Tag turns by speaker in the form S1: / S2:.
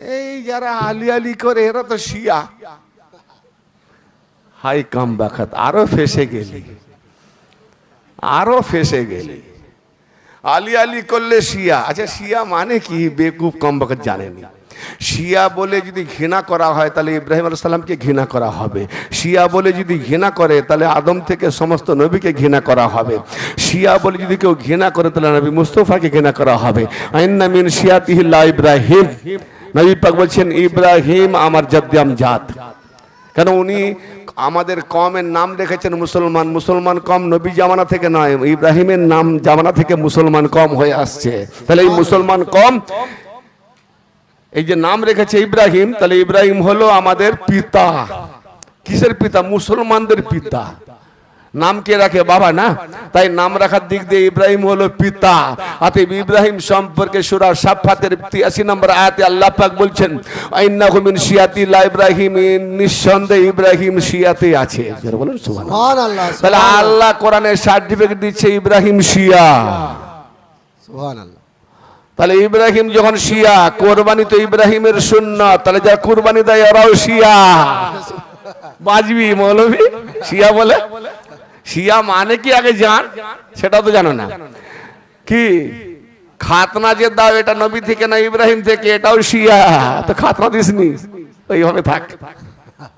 S1: এই যারা আলি আলি করে, এরা তো শিয়া। হাই কাম বাখাত, আরও ফেসে গেলি। আরও ফেসে গেলি। আলি আলি করলে শিয়া। আচ্ছা শিয়া মানে কি? বেকুব কম বাখাত জানেনি। শিয়া বলে যদি ঘৃণা করা হয়, তাহলে ইব্রাহিম আলাইহিস সালামকে ঘৃণা করা হবে। শিয়া বলে যদি ঘৃণা করে, তাহলে আদম থেকে সমস্ত নবীকে ঘৃণা করা হবে। শিয়া বলে যদি কেউ ঘৃণা করে, তাহলে নবী মুস্তফাকে ঘৃণা করা হবে। আইন্না মিন শিয়াতিহিল্লাহ ইব্রাহিম। নবী পাক বলছেন, ইব্রাহিম আমার জদ্দাম জাত। কেন উনি আমাদের কমের নাম রেখেছেন মুসলমান মুসলমান কম নবী জামানা থেকে নয়, ইব্রাহিমের নাম জামানা থেকে মুসলমান কম হয়ে আসছে। তাহলে এই মুসলমান কম, এই যে নাম রেখেছে ইব্রাহিম, তাহলে ইব্রাহিম হলো আমাদের পিতা। কিসের পিতা? মুসলমানদের পিতা। নাম কে রাখে বাবা না? তাই নাম রাখার দিক দিয়ে ইব্রাহিম হলো পিতা। অতএব ইব্রাহিম সম্পর্কে সুরা সাফাতের তিয়াশি নম্বর আয়াতে আল্লাহ পাক বলছেন আইন্নাহু মিন শিয়াতি লা ইব্রাহিম নিঃসন্দেহে ইব্রাহিম শিয়াতে আছে। জোরে বলুন
S2: সুবহানাল্লাহ।
S1: তাহলে আল্লাহ কোরআনের সার্টিফিকেট দিচ্ছে ইব্রাহিম শিয়া।
S2: সুবহানাল্লাহ।
S1: তাহলে ইব্রাহিম যখন শিয়া কোরবানি তো ইব্রাহিমের শূন্য তাহলে যা কোরবানি দেয় ওরাও শিয়া। বাজবি মৌলবি শিয়া বলে? শিয়া মানে কি আগে জান? সেটা তো জানো না। কি? খাতনা যে দাও, এটা নবী থেকে না ইব্রাহিম থেকে, এটাও শিয়া। তো খাতনা দিসনি। ওইভাবে থাক।